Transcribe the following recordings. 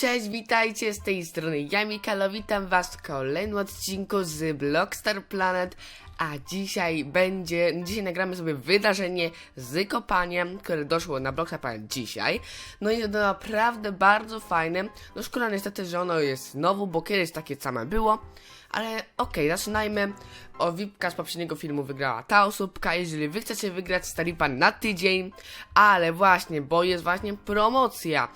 Cześć, witajcie z tej strony. Ja Mikalo, witam was w kolejnym odcinku z Blockstar Planet, a dzisiaj będzie, dzisiaj nagramy sobie wydarzenie z kopaniem, które doszło na Blockstar Planet dzisiaj, no i to naprawdę bardzo fajne, no szkoda niestety, że ono jest znowu, bo kiedyś takie same było, ale okej, zaczynajmy. O, Wipka z poprzedniego filmu wygrała ta osóbka. Jeżeli wy chcecie wygrać Staripa na tydzień, ale właśnie, bo jest właśnie promocja.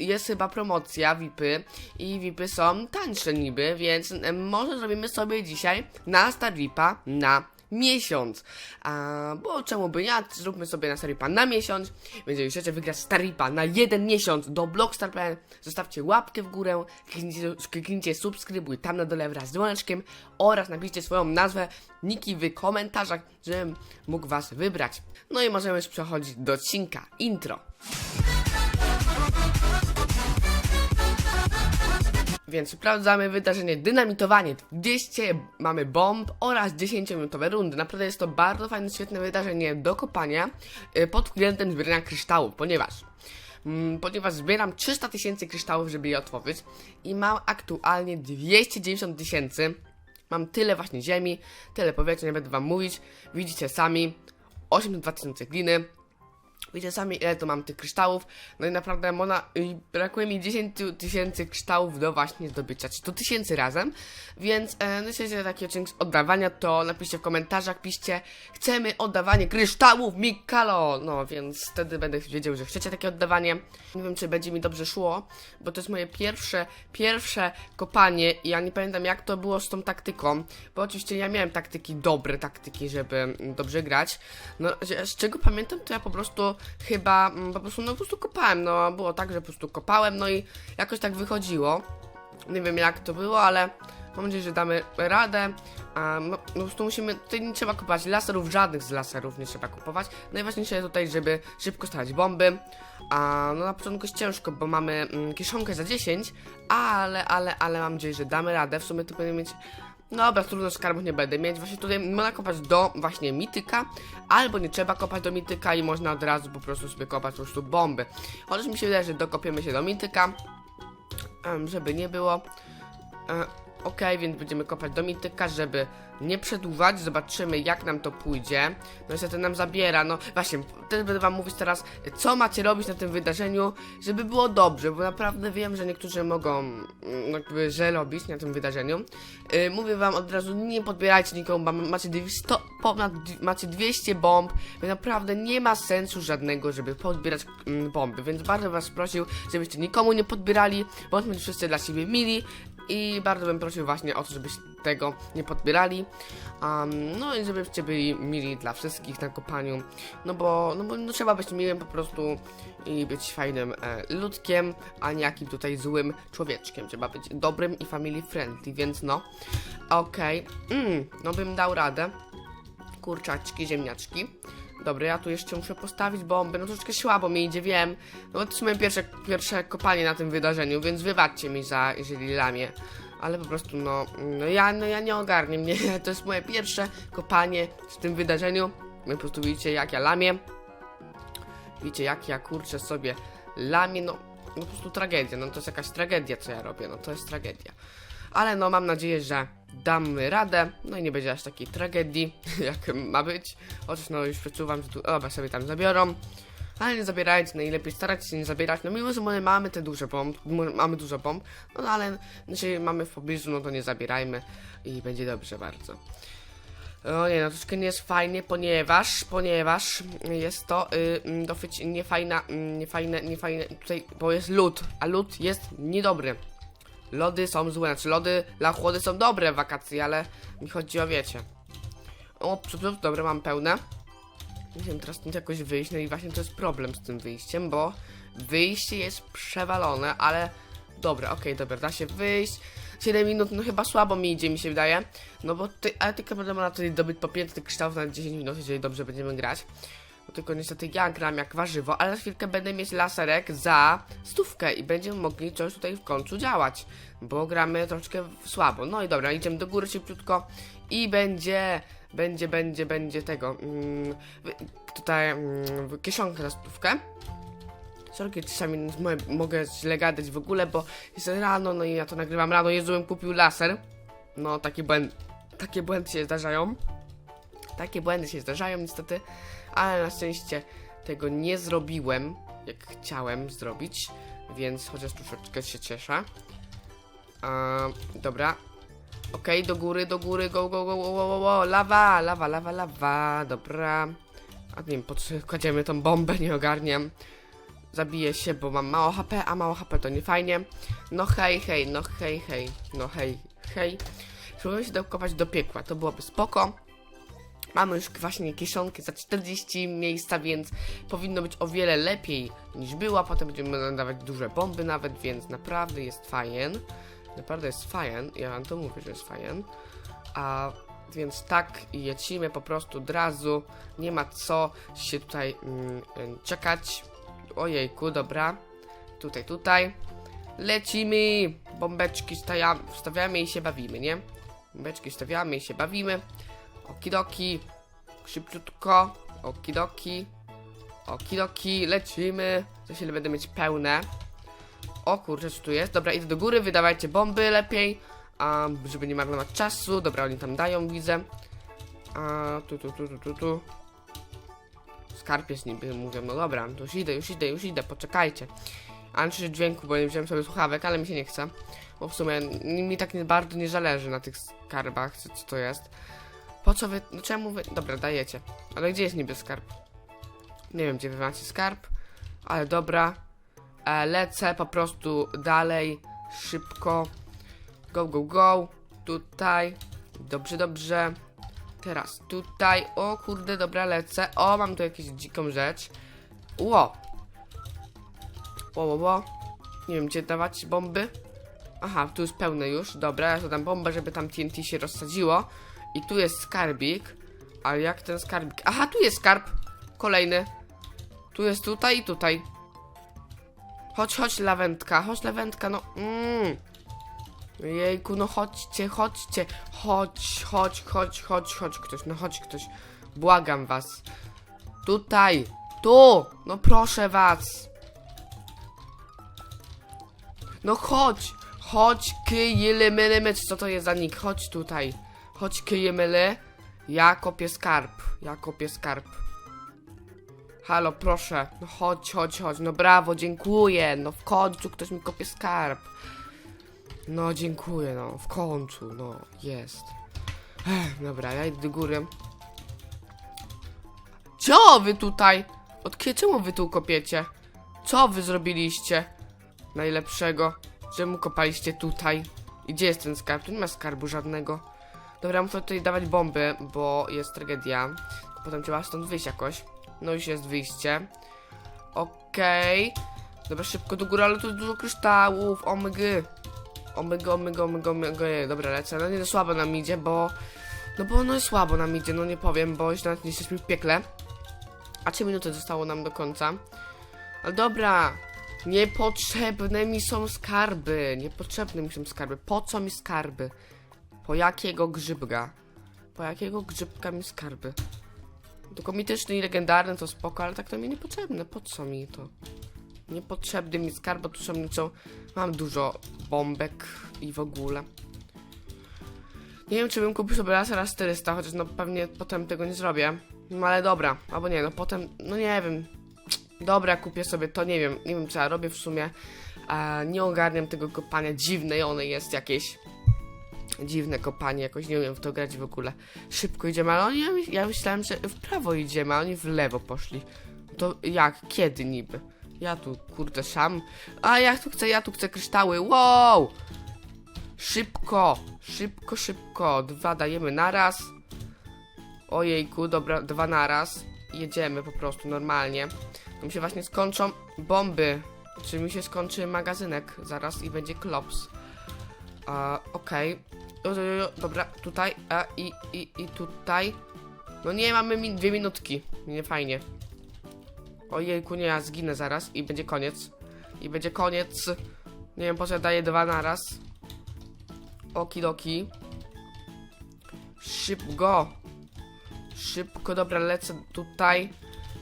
Jest, chyba promocja VIPy i VIPy są tańsze niby, więc może zrobimy sobie dzisiaj na Staripa na miesiąc. A, bo czemu by nie? Zróbmy sobie na Staripa na miesiąc. Jeżeli chcecie wygrać Staripa na jeden miesiąc do Blockstar Planet, zostawcie łapkę w górę, kliknijcie, kliknijcie subskrybuj tam na dole wraz z dzwoneczkiem oraz napiszcie swoją nazwę, niki w komentarzach, żebym mógł was wybrać. No i możemy już przechodzić do odcinka intro. Więc sprawdzamy wydarzenie dynamitowanie 200 mamy bomb oraz 10-minutowe rundy. Naprawdę jest to bardzo fajne, świetne wydarzenie do kopania y, pod względem zbierania kryształów, ponieważ mm, ponieważ zbieram 300 tysięcy kryształów, żeby je otworzyć i mam aktualnie 290 tysięcy. Mam tyle właśnie ziemi, tyle powietrza, nie będę wam mówić. Widzicie sami, 82 tysiące gliny, Widzicie sami ile tu mam tych kryształów, no i naprawdę mona, i brakuje mi 10 tysięcy kryształów do właśnie zdobycia, czy to tysięcy razem, więc e, no jeśli taki odcinek z oddawania, to napiszcie w komentarzach, piszcie, chcemy oddawanie kryształów Mikalo, no więc wtedy będę wiedział, że chcecie takie oddawanie, nie wiem czy będzie mi dobrze szło, bo to jest moje pierwsze, pierwsze kopanie. I ja nie pamiętam jak to było z tą taktyką, bo oczywiście ja miałem taktyki, dobre taktyki, żeby mm, dobrze grać, no z czego pamiętam, to ja po prostu chyba mm, po prostu, no po prostu kopałem, no było tak, że po prostu kopałem, no i jakoś tak wychodziło. Nie wiem jak to było, ale mam nadzieję, że damy radę. No, po prostu musimy, tutaj nie trzeba kupować laserów, żadnych z laserów nie trzeba kupować. Najważniejsze jest tutaj, żeby szybko stawiać bomby. A no na początku jest ciężko, bo mamy mm, kieszonkę za 10, ale, ale, ale mam nadzieję, że damy radę. W sumie tu powinien mieć no Dobra, trudno skarbów nie będę mieć. Właśnie tutaj można kopać do właśnie mityka, albo nie trzeba kopać do mityka i można od razu po prostu sobie kopać po prostu bomby. Chociaż mi się wydaje, że dokopiemy się do mityka, żeby nie było. Ok, więc będziemy kopać do mityka, żeby nie przedłużać. Zobaczymy, jak nam to pójdzie. No niestety nam zabiera. No właśnie, też będę wam mówić teraz, co macie robić na tym wydarzeniu, żeby było dobrze, bo naprawdę wiem, że niektórzy mogą mm, jakby źle robić na tym wydarzeniu. Yy, mówię wam od razu, nie podbierajcie nikomu, bo macie 200, ponad, macie 200 bomb, więc naprawdę nie ma sensu żadnego, żeby podbierać mm, bomby, więc bardzo was prosił, żebyście nikomu nie podbierali, bądźmy wszyscy dla siebie mili i bardzo bym prosił właśnie o to, żebyście tego nie podbierali. Um, no i żebyście byli mili dla wszystkich na kopaniu. No bo, no bo no, trzeba być miłym po prostu i być fajnym e, ludkiem, a nie jakim tutaj złym człowieczkiem. Trzeba być dobrym i family friendly, więc no. Okej. Mm, no bym dał radę. Kurczaczki, ziemniaczki. Dobra, ja tu jeszcze muszę postawić bomby, no troszeczkę słabo mi idzie, wiem. No to moje pierwsze, pierwsze kopanie na tym wydarzeniu, więc wybaczcie mi za, jeżeli lamię. Ale po prostu, no, no ja, no ja nie ogarnię mnie, to jest moje pierwsze kopanie w tym wydarzeniu. Wy po prostu widzicie, jak ja lamię. Widzicie, jak ja kurczę sobie lamię, no, no po prostu tragedia, no to jest jakaś tragedia, co ja robię, no to jest tragedia. Ale no, mam nadzieję, że damy radę, no i nie będzie aż takiej tragedii, jak ma być. Chociaż no już wyczuwam, że tu oba sobie tam zabiorą. Ale nie zabierajcie, najlepiej starać się nie zabierać. No mimo, że my mamy te duże bomb, mamy dużo bomb, no ale jeśli mamy w pobliżu, no to nie zabierajmy i będzie dobrze bardzo. O nie, no troszkę nie jest fajnie, ponieważ, ponieważ jest to y, mm, dosyć niefajna, mm, niefajne, niefajne, tutaj, bo jest lód, a lód jest niedobry. Lody są złe, znaczy lody, dla chłody są dobre w wakacje, ale mi chodzi o wiecie. O, przepraszam, dobra, mam pełne. Nie wiem teraz stąd jakoś wyjść, no i właśnie to jest problem z tym wyjściem, bo wyjście jest przewalone, ale dobra, okej, dobra, da się wyjść. 7 minut, no chyba słabo mi idzie, mi się wydaje. No bo tutaj, ale tylko będę można tutaj dobyć po 5 kryształów na 10 minut, jeżeli dobrze będziemy grać. Tylko niestety ja gram jak warzywo, ale za chwilkę będę mieć laserek za stówkę i będziemy mogli coś tutaj w końcu działać, bo gramy troszkę słabo. No i dobra, idziemy do góry szybciutko i będzie, będzie, będzie, będzie tego, mm, tutaj mm, kieszonka za stówkę. Sorki, czasami mogę źle gadać w ogóle, bo jest rano, no i ja to nagrywam rano. Jezu, bym kupił laser. No, takie błędy, takie błędy się zdarzają. Takie błędy się zdarzają niestety, ale na szczęście tego nie zrobiłem, jak chciałem zrobić, więc chociaż troszeczkę się cieszę. A, dobra. Okej, do góry, do góry, go, go, go, go, go, go, lawa, lawa, lawa, lawa, dobra. A nie wiem, po co kładziemy tą bombę, nie ogarniam. Zabiję się, bo mam mało HP, a mało HP to nie fajnie. No hej, hej, no hej, hej, no hej, hej. Spróbuję się dokopać do piekła, to byłoby spoko. Mamy już właśnie kieszonkę za 40 miejsca, więc powinno być o wiele lepiej niż było. Potem będziemy nadawać duże bomby nawet, więc naprawdę jest fajen. Naprawdę jest fajen, ja wam to mówię, że jest fajen. A więc tak, lecimy po prostu od razu. Nie ma co się tutaj mm, czekać. Ojejku, dobra. Tutaj, tutaj. Lecimy! Bombeczki wstawiamy i się bawimy, nie? Bombeczki stawiamy i się bawimy. Okidoki. Szybciutko. Okidoki. Okidoki. Lecimy. Za chwilę będę mieć pełne. O kurczę, co tu jest? Dobra, idę do góry, wydawajcie bomby lepiej. A, żeby nie marnować czasu. Dobra, oni tam dają, widzę. A, tu, tu, tu, tu, tu, tu. Skarb jest niby, mówią, no dobra, to już idę, już idę, już idę, poczekajcie. A nie słyszę dźwięku, bo nie wziąłem sobie słuchawek, ale mi się nie chce. Bo w sumie mi mi tak nie, bardzo nie zależy na tych skarbach, co, co to jest. Po co wy, no czemu wy, dobra, dajecie. Ale gdzie jest niby skarb? Nie wiem, gdzie wy macie skarb, ale dobra. E, lecę po prostu dalej, szybko. Go, go, go. Tutaj. Dobrze, dobrze. Teraz tutaj. O kurde, dobra, lecę. O, mam tu jakąś dziką rzecz. Ło. Ło, ło, ło. Nie wiem, gdzie dawać bomby. Aha, tu jest pełne już. Dobra, ja to dam bombę, żeby tam TNT się rozsadziło. I tu jest skarbik. Ale jak ten skarbik... Aha, tu jest skarb. Kolejny. Tu jest tutaj i tutaj. Chodź, chodź, lawendka. Chodź, lawendka, no. Mm. Jejku, no chodźcie, chodźcie. Chodź, chodź, chodź, chodź, chodź ktoś, no chodź ktoś. Błagam was. Tutaj. Tu. No proszę was. No chodź. Chodź, kyjyle, myle, myc. Co to jest za nick? Chodź tutaj. Chodź, myle. Ja kopię skarb. Ja kopię skarb. Halo, proszę. No chodź, chodź, chodź. No brawo, dziękuję. No w końcu ktoś mi kopie skarb. No dziękuję, no w końcu, no jest. Ech, dobra, ja idę do góry. Co wy tutaj? Od kiedy czemu wy tu kopiecie? Co wy zrobiliście? Najlepszego. Czemu kopaliście tutaj? I gdzie jest ten skarb? Tu nie ma skarbu żadnego. Dobra, muszę tutaj dawać bomby, bo jest tragedia. Potem trzeba stąd wyjść jakoś. No już jest wyjście. Okej. Dobra, szybko do góry, ale tu jest dużo kryształów. Omg. Omega, omega, omega, omega, dobra, lecę. No nie, to słabo nam idzie, bo... No bo no słabo nam idzie, no nie powiem, bo jeszcze nawet nie jesteśmy w piekle. A 3 minuty zostało nam do końca. Ale dobra, niepotrzebne mi są skarby. Niepotrzebne mi są skarby. Po co mi skarby? Po jakiego grzybka? Po jakiego grzybka mi skarby? Tylko mityczny i legendarny to spoko, ale tak to mi niepotrzebne. Po co mi to? Niepotrzebny mi skarb, bo tu są nieco... Mam dużo bombek i w ogóle. Nie wiem, czy bym kupił sobie lasera 400, chociaż no pewnie potem tego nie zrobię. No ale dobra, albo nie, no potem, no nie wiem. Dobra, kupię sobie to, nie wiem, nie wiem co ja robię w sumie. Nie ogarniam tego kopania, dziwne one jest jakieś. Dziwne kopanie, jakoś nie umiem w to grać w ogóle. Szybko idziemy, ale oni, ja, my- ja myślałem, że w prawo idziemy, a oni w lewo poszli. To jak, kiedy niby? Ja tu, kurde, sam. A ja tu chcę, ja tu chcę kryształy. Wow! Szybko, szybko, szybko. Dwa dajemy naraz. Ojejku, dobra, dwa naraz. Jedziemy po prostu normalnie. To mi się właśnie skończą bomby. Czy mi się skończy magazynek zaraz i będzie klops. A, Okej. Jo, Dobra, tutaj. A, i, i, I tutaj. No nie, mamy mi dwie minutki. Nie fajnie. Ojejku, nie, ja zginę zaraz i będzie koniec. I będzie koniec. Nie wiem, po co ja daję dwa naraz. Okidoki. Szybko. Szybko, dobra, lecę tutaj.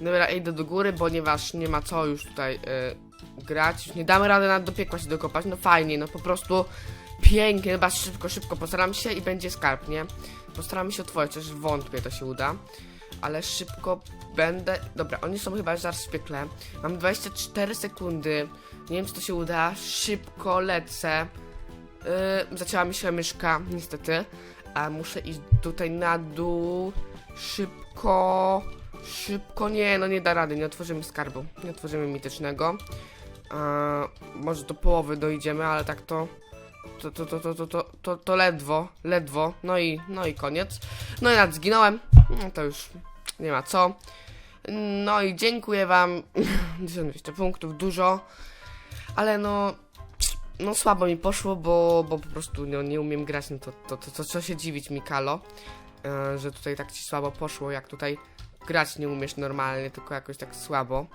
Dobra, idę do góry, ponieważ nie ma co już tutaj y, grać. Już nie damy rady nawet do piekła się dokopać. No fajnie, no po prostu pięknie. Chyba szybko, szybko postaram się i będzie skarb, nie? Postaram się otworzyć, chociaż wątpię, to się uda. Ale szybko będę... Dobra, oni są chyba zaraz w piekle. Mam 24 sekundy. Nie wiem, czy to się uda. Szybko lecę. Yy, zaczęła mi się myszka, niestety. A muszę iść tutaj na dół. Szybko. Szybko. Nie, no nie da rady. Nie otworzymy skarbu. Nie otworzymy mitycznego. A, może do połowy dojdziemy, ale tak to. To, to, to, to, to, to, to, ledwo, ledwo. No i, no i koniec. No i nad zginąłem. No to już nie ma co. No i dziękuję wam. 1200 punktów, dużo. Ale no, no słabo mi poszło, bo, bo po prostu no, nie umiem grać, no to, to, to, to co się dziwić Mikalo, e, że tutaj tak ci słabo poszło, jak tutaj grać nie umiesz normalnie, tylko jakoś tak słabo.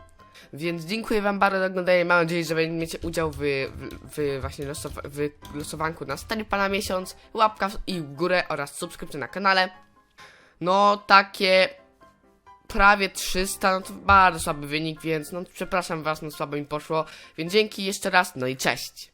Więc dziękuję wam bardzo za oglądanie, mam nadzieję, że będziecie udział w, w, w właśnie losowa w losowanku na stary pana miesiąc, łapka i w górę oraz subskrypcja na kanale. No takie prawie 300, no to bardzo słaby wynik, więc no przepraszam was, no słabo mi poszło, więc dzięki jeszcze raz, no i cześć.